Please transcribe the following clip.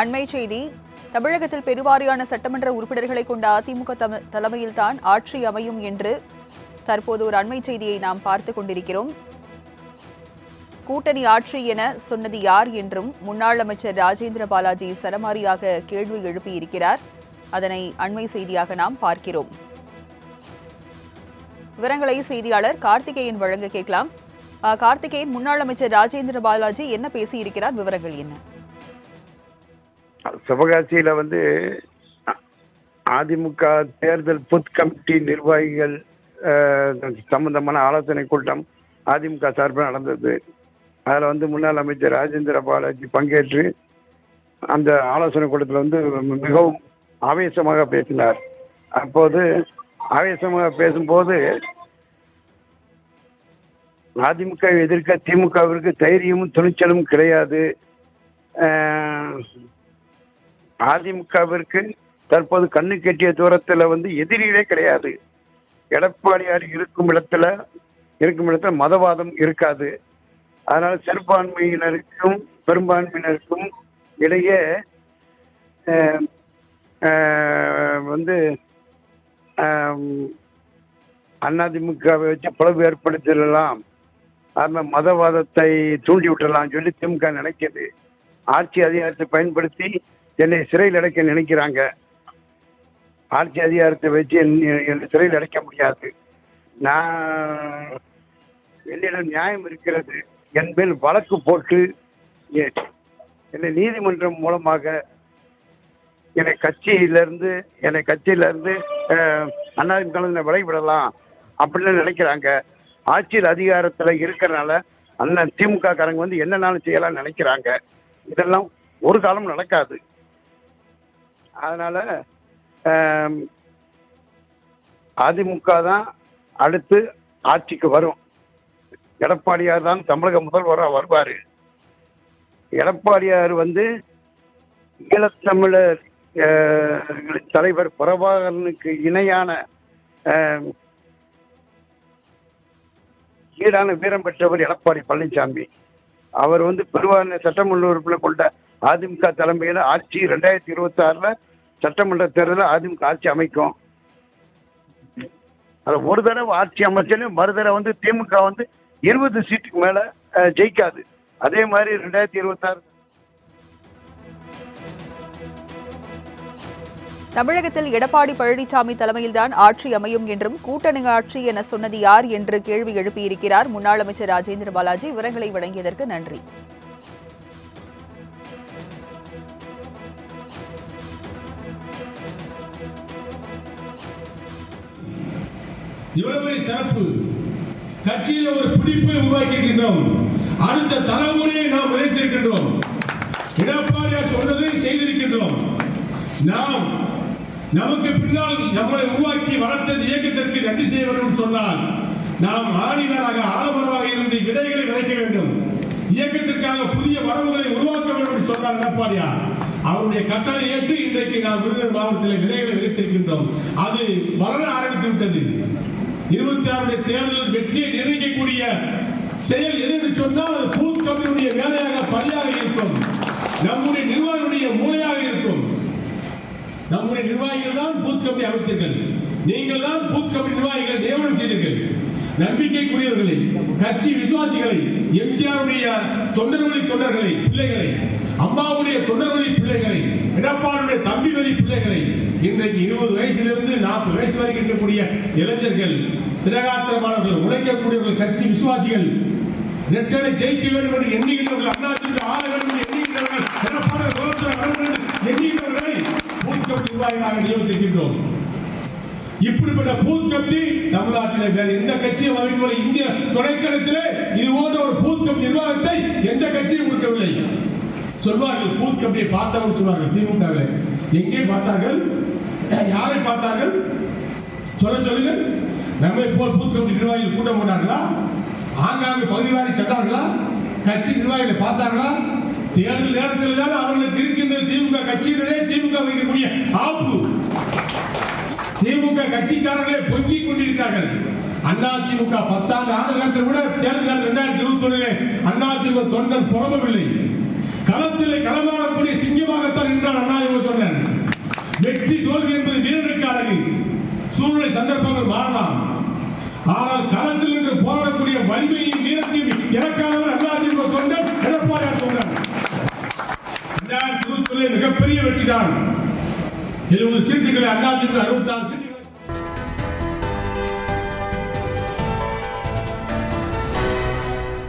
அண்மை செய்தி தமிழகத்தில் பெருவாரியான சட்டமன்ற உறுப்பினர்களை கொண்ட அதிமுக தலைமையில்தான் ஆட்சி அமையும் என்று தற்போது ஒரு அண்மை செய்தியை நாம் பார்த்துக் கொண்டிருக்கிறோம். கூட்டணி ஆட்சி என சொன்னது யார் என்றும் முன்னாள் அமைச்சர் ராஜேந்திர பாலாஜி சரமாரியாக கேள்வி எழுப்பியிருக்கிறார். அதனை அண்மை செய்தியாக நாம் பார்க்கிறோம். விவரங்களை செய்தியாளர் கார்த்திகேயன் வழங்க கேட்கலாம். கார்த்திகேயன் முன்னாள் அமைச்சர் ராஜேந்திர பாலாஜி என்ன பேசியிருக்கிறார்? விவரங்கள் என்ன? சிவகாசியில் வந்து அதிமுக தேர்தல் புத் கமிட்டி நிர்வாகிகள் சம்பந்தமான ஆலோசனை கூட்டம் அதிமுக சார்பில் நடந்தது. அதில் வந்து முன்னாள் அமைச்சர் ராஜேந்திர பாலாஜி பங்கேற்று அந்த ஆலோசனை கூட்டத்தில் வந்து மிகவும் ஆவேசமாக பேசினார். அப்போது ஆவேசமாக பேசும்போது அதிமுக எதிர்க்க திமுகவிற்கு தைரியமும் துணிச்சலும் கிடையாது. அதிமுகவிற்கு தற்போது கண்ணு கெட்டிய தூரத்தில் வந்து எதிரிகளே கிடையாது. எடப்பாடியார் இருக்கும் இடத்துல இருக்கும் இடத்துல மதவாதம் இருக்காது. அதனால் சிறுபான்மையினருக்கும் பெரும்பான்மையினருக்கும் இடையே வந்து அதிமுகவை வச்சு பிளவு ஏற்படுத்திடலாம் அந்த மதவாதத்தை தூண்டி விட்டுடலாம் சொல்லி திமுக நினைக்குது. ஆட்சி அதிகாரத்தை பயன்படுத்தி என்னை சிறையில் அடைக்க நினைக்கிறாங்க. ஆட்சி அதிகாரத்தை வச்சு என்னை- சிறையில் அடைக்க முடியாது. நான் என்னிடம் நியாயம் இருக்கிறது. என் மேல் வழக்கு போட்டு என்னை நீதிமன்றம் மூலமாக என்னை கட்சியிலிருந்து என்னை கட்சியிலிருந்து அண்ணாதிமுக விலகிவிடலாம் அப்படின்னு நினைக்கிறாங்க. ஆட்சியில் அதிகாரத்தில் இருக்கிறனால அண்ணன் திமுக காரங்க வந்து என்னனாலும் செய்யலாம்னு நினைக்கிறாங்க. இதெல்லாம் ஒரு காலம் நடக்காது. அதனால அதிமுக தான் அடுத்து ஆட்சிக்கு வரும். எடப்பாடியார் தான் தமிழக முதல்வராக வருவார். எடப்பாடியார் வந்து ஈழத்தமிழர் தலைவர் பிரபாகரனுக்கு இணையான ஈடான வீரம் பெற்றவர் எடப்பாடி பழனிசாமி. அவர் வந்து பெருவான சட்டமன்ற உறுப்பினர் கொண்ட அதிமுக தலைமையில் ஆட்சி ரெண்டாயிரத்தி இருபத்தி ஆறுல சட்டமன்ற தேர்தலில் அதிமுக ஆட்சி அமைக்கும். ஒரு தடவை ஆட்சி அமைச்சாலும் மறு தடவை வந்து திமுக வந்து இருபது சீட்டுக்கு மேல ஜெயிக்காது. அதே மாதிரி ரெண்டாயிரத்தி இருபத்தாறு. தமிழகத்தில் எடப்பாடி பழனிசாமி தலைமையில்தான் ஆட்சி அமையும் என்றும் கூட்டணி ஆட்சி என சொன்னது யார் என்று கேள்வி எழுப்பியிருக்கிறார் முன்னாள் அமைச்சர் ராஜேந்திர பாலாஜி. விவரங்களை வழங்கியதற்கு நன்றி. இவ்வளவு பெரிய சிறப்பு. கட்சியில் ஒரு பிடிப்பை உருவாக்கி இருக்கின்றோம் அடுத்த தலைமுறையை நாம் விளைத்திருக்கின்றோம் எடப்பாடியார் சொன்னதை செய்திருக்கின்றோம். நாம் நமக்கு பின்னால் நம்மளை உருவாக்கி வளர்த்த இயக்கத்திற்கு நன்றி செய்ய வேண்டும் சொன்னால் நாம் ஆணிவராக ஆலமரமாக இருந்து விதைகளை விதைக்க வேண்டும். இயக்கத்திற்காக புதிய வரவுகளை உருவாக்க வேண்டும் என்று சொன்னார் எடப்பாடியார். அவருடைய கட்டளை ஏற்று இன்றைக்கு நாம் விருதுநகர் மாவட்டத்தில் விதைகளை இருக்கிறோம் அது வளர ஆரம்பித்து விட்டது. இருபத்தி ஆறுடைய தேர்தலில் வெற்றியை நிர்ணயிக்கக்கூடிய செயல் எது என்று சொன்னால் அது பூத் கமிட்டியுடைய வேலையாக பணியாக இருக்கும். நம்முடைய நிர்வாகியுடைய மூலையாக இருக்கும். நம்முடைய நிர்வாகிகள் தான் பூத் கமிட்டி அமைத்தீர்கள். நீங்கள் தான் பூத் கமிட்டி நிர்வாகிகள் நியமனம் செய்தீர்கள். நம்பிக்கைக்குரியவர்களை கட்சி விசுவாசிகளை எம்ஜிஆருடைய தொண்டர்வழி தொண்டர்களை பிள்ளைகளை அம்மாவுடைய தொண்டர்வழி பிள்ளைகளை எடப்பாடியுடைய தம்பி வழி பிள்ளைகளை இன்றைக்கு இருபது வயசிலிருந்து நாற்பது வயசு வரைக்கும் இருக்கக்கூடிய இளைஞர்கள் திரகாத்திரமானவர்கள் உழைக்கக்கூடியவர்கள் கட்சி விசுவாசிகள் நெட்டலை ஜெயிக்க வேண்டும் என்று எண்ணுகின்றவர்கள் அண்ணாதிமுக ஆள வேண்டும் என்று எண்ணுகின்றவர்கள் எடப்பாடி எண்ணுகின்றவர்களை நிர்வாகிகளாக இப்படிப்பட்ட பூத் கமிட்டி தமிழ்நாட்டில் வேறு எந்த கட்சியும் அமைக்கவில்லை. இந்திய துணைக்கணத்திலே இது போன்ற ஒரு பூத் கமிட்டி நிர்வாகத்தை எந்த கட்சியும் கொடுக்கவில்லை. சொல்வார்கள் பூத் கமிட்டியை பார்த்தவங்க சொல்வார்கள் திமுகவில் எங்கே பார்த்தார்கள்? யாரை பார்த்தார்கள்? சொல்ல சொல்லுங்கள். நம்மை போல் பூத் கமிட்டி நிர்வாகிகள் கூட்டம் போட்டார்களா? ஆங்காங்கு பகுதி வாரி சென்றார்களா? கட்சி நிர்வாகிகளை பார்த்தார்களா? தேர்தல் நேரத்தில் தான் அவர்களுக்கு இருக்கின்றது திமுக கட்சியினரே திமுக வைக்கக்கூடிய ஆப்பு. திமுக கட்சிக்காரர்களே பொங்கிக் கொண்டிருக்கிறார்கள். அண்ணா திமுக பத்தாண்டு ஆண்டு காலத்தை விட தேர்தல் இரண்டாயிரத்தி இருபத்தி ஒன்றிலே அண்ணா திமுக தொண்டர் புறம்பவில்லை களத்தில் களமாடக்கூடிய சிங்கமாகத்தான் நின்றார் அண்ணா திமுக தொண்டர். வெற்றி தோல்வி என்பது வீரனுக்கு அழகு. சூழ்நிலை சந்தர்ப்பங்கள் மாறலாம். ஆனால் களத்தில் நின்று போராடக்கூடிய வலிமையும் வீரத்தையும் இறக்காதவர் அண்ணா திமுக தொண்டர் எடப்பாடியார் தொண்டர். இரண்டாயிரத்தி இருபத்தி ஒன்றிலே மிகப்பெரிய வெற்றிதான். எழுபது சீட்டுகளை அண்ணா திமுக அறுபத்தாறு சீட்டுகள்